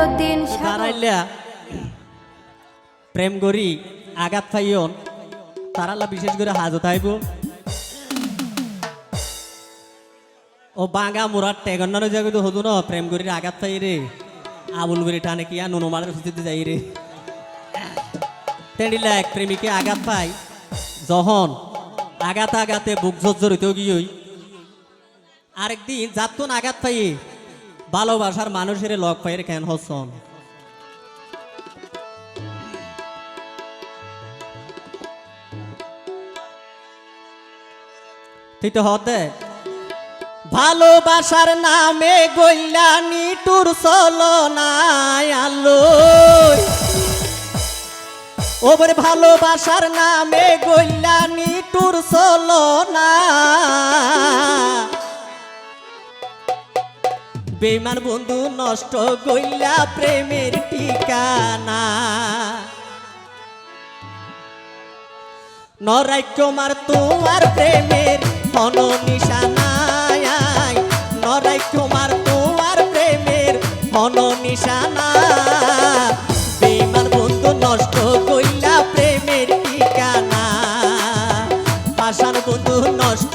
সাগর। তারাইলা প্রেম করি আঘাত পাইয়ন তারালা বিশেষ করে হাজত আইব ও বাঙ্গা মুরার টেগন্নার জায়গায় তো হতো না প্রেম করি আঘাত পাই রে। আবুল করে টানে কি আর নুনমালের হুচিতে যাই রে। তেঁড়িলা এক প্রেমিকে আঘাত পাই যখন আঘাত আঘাতে বুক জর্জরিত গিয়ে আরেকদিন যাতন আঘাত পাই ভালোবাসার মানুষের লগ পাইয়ের কেন হসন? তুই তো হতে ভালোবাসার নামে গইলানি টুর চলো আলো ওবর ভালোবাসার নামে গইলানি টুর চলো না বেমান বন্ধু নষ্ট গইলা প্রেমের ঠিকানা। নরাইকুমার তোমার প্রেমের হন নিশানায় নরাইকুমার তোমার প্রেমের হন নিশানা বেমান বন্ধু নষ্ট কইলা প্রেমের ঠিকানা। পাশান বন্ধু নষ্ট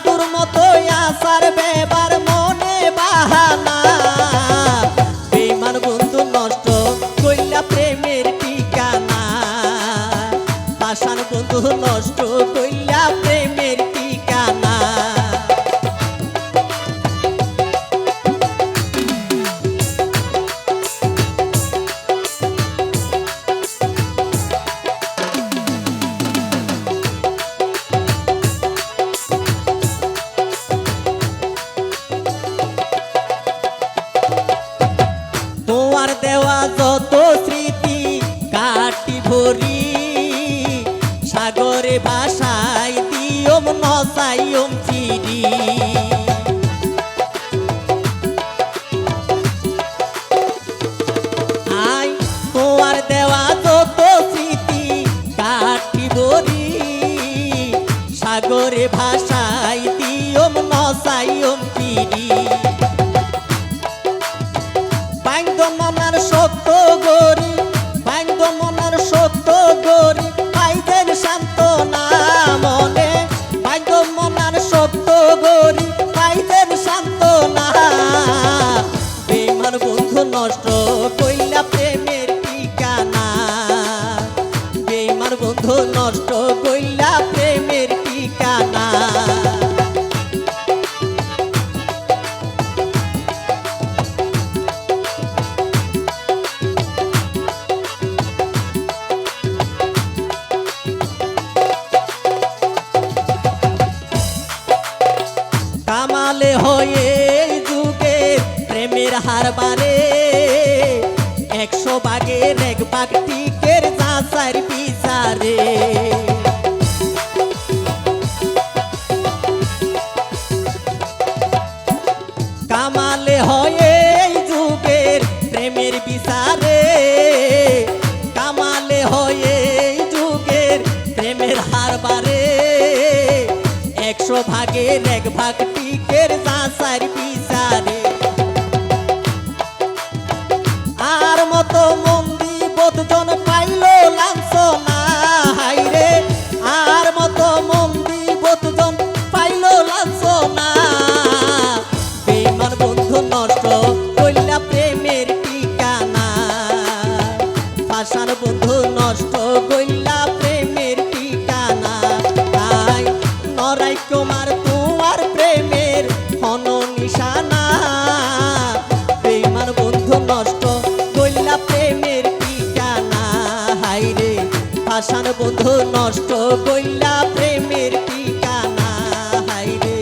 সাধুর মতো আসার বেবার মনে বাহানা। বেমার বন্ধু নষ্ট কইলা প্রেমের ঠিকানা। বাসার বন্ধু নষ্ট কইলা তোমার দেওয়া যত স্মৃতি কাটি ভরি। সাগরে ভাষায় দিয়ম নসাইয়ম চিরি আই, তোমার দেওয়া যত স্মৃতি কাটি ভরি। সাগরে ভাষায় দিয়ম নসাইয়ম নষ্ট কইলা প্রেমের ঠিকানা। বেমার বন্ধু নষ্ট কইলা প্রেমের ঠিকানা। কামালে হয়ে যুগে প্রেমের হার বারে একশো বাগের এক বাগ টিকের চাচার বিচারে। কামালে হয় এই যুগের প্রেমের বিচারে। কামালে হয় এই যুগের প্রেমের হারবারে একশো ভাগের এক ভাগ টিকের চাচার বন্ধু নষ্ট কইলা প্রেমের ঠিকানা হাইরে।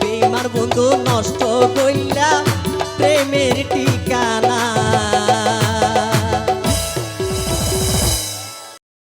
বেমার বন্ধু নষ্ট কইলা প্রেমের ঠিকানা।